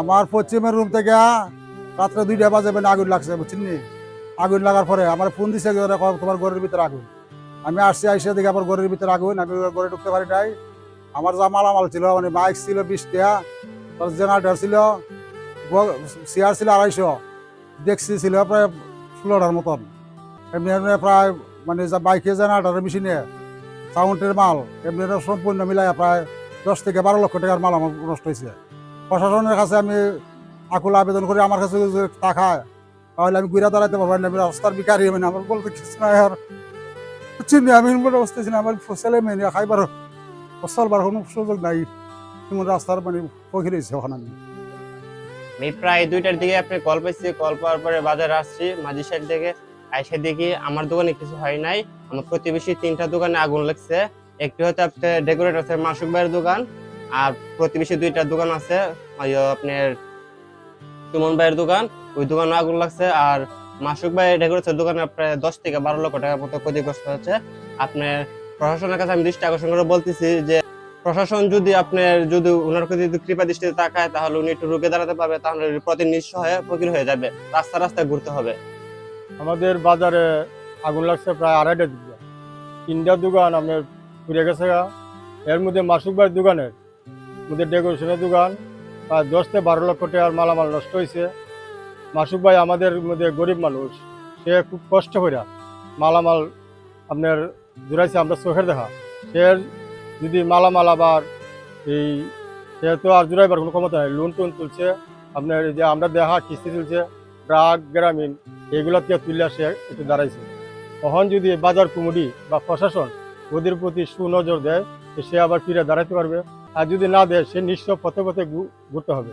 আমার পশ্চিমের রুম থেকে রাত্রে দুইটা বাজে মানে আগুন লাগছে বুঝছেন? আগুন লাগার পরে আমার ফোন দিছে তোমার ঘরের ভিতরে আগুন। আমি আসছি, আইসে দেখি আমার ঘরের ভিতরে আগুন, আমি ঘরে ঢুকতে পারি নাই। আমার যা মালামাল ছিল মানে মাইক ছিল বিশটা, তার জেনারেটার ছিল চেয়ার ছিল আড়াইশো ডেক্সি ছিল প্রায় ষোলোটার মতন। এমনি এমনি প্রায় মানে যা বাইকে জেনারেটার মেশিনে সাউন্ডের মাল, এমনি সম্পূর্ণ মিলাই প্রায় দশ থেকে বারো লক্ষ টাকার মাল আমার নষ্ট হয়েছে প্রশাসনের কাছে আমি আকুল আবেদন করে, আমার কাছে যদি টাকায় তাহলে আমি ঘুরে দাঁড়াতে পারব আমি রাস্তার বিকারি মানে আমার বলতে কিছু নাই আর। চিনি আমি অবস্থা ছিল আমার ছেলে মেয়ে খাইবার চলবার কোনো সুযোগ নাই। রাস্তার মানে পক্ষে রয়েছে ওখানে আমি। আমি প্রায় দুইটার দিকে আপনি কল পাইছি, কল পাওয়ার পরে বাজারে আসছি, মাঝি সাইড থেকে। আইসা দেখি আমার দোকানে কিছু হয় নাই, আমার প্রতিবেশী তিনটা দোকানে আগুন লাগছে। একটি হচ্ছে আপনার ডেকোরেট আছে, মাসুক ভাইয়ের দোকান আর প্রতিবেশী দুইটা দোকান আছে। আপনার সুমন ভাইয়ের দোকান, ওই দোকানে আগুন লাগছে। আর মাসুক ভাই ডেকোরেটের দোকানে প্রায় দশ থেকে বারো লক্ষ টাকার মতো ক্ষতিগ্রস্ত হচ্ছে আপনার প্রশাসনের কাছে আমি দৃষ্টি আকর্ষণ করে বলতেছি যে, প্রশাসন যদি আপনার যদি ওনার যদি কৃপা দৃষ্টিতে তাকায়, তাহলে উনি একটু রুখে দাঁড়াতে পারবে, তাহলে প্রতি নিঃস্ব হয়ে ফকির হয়ে যাবে। রাস্তা রাস্তায় ঘুরতে হবে। আমাদের বাজারে আগুন লাগছে প্রায় আড়াইটা দিকে তিনটা দোকান আপনার ঘুরে গেছে এর মধ্যে মাসুক ভাইয়ের দোকানের মধ্যে ডেকোরেশনের দোকান প্রায় দশ থেকে বারো লক্ষ টাকার মালামাল নষ্ট হয়েছে মাসুক ভাই আমাদের মধ্যে গরিব মানুষ, সে খুব কষ্ট করে মালামাল আপনার জুড়াইছে আমরা চোখের দেখা। সে যদি মালামাল আবার এই, সে তো আর জুড়াইবার কোনো ক্ষমতা নেই, লোন টোন তুলছে, আপনার যে আমরা দেখা, কিস্তি তুলছে ট্রাক গ্রামীণ, এগুলো তুলে সে একটু দাঁড়াইছে। তখন যদি বাজার কমিটি বা প্রশাসন ওদের প্রতি সুনজর দেয় সে আবার ফিরে দাঁড়াতে পারবে। আর যদি না দেয় সে নিশ্চয় পথে পথে ঘুরতে হবে।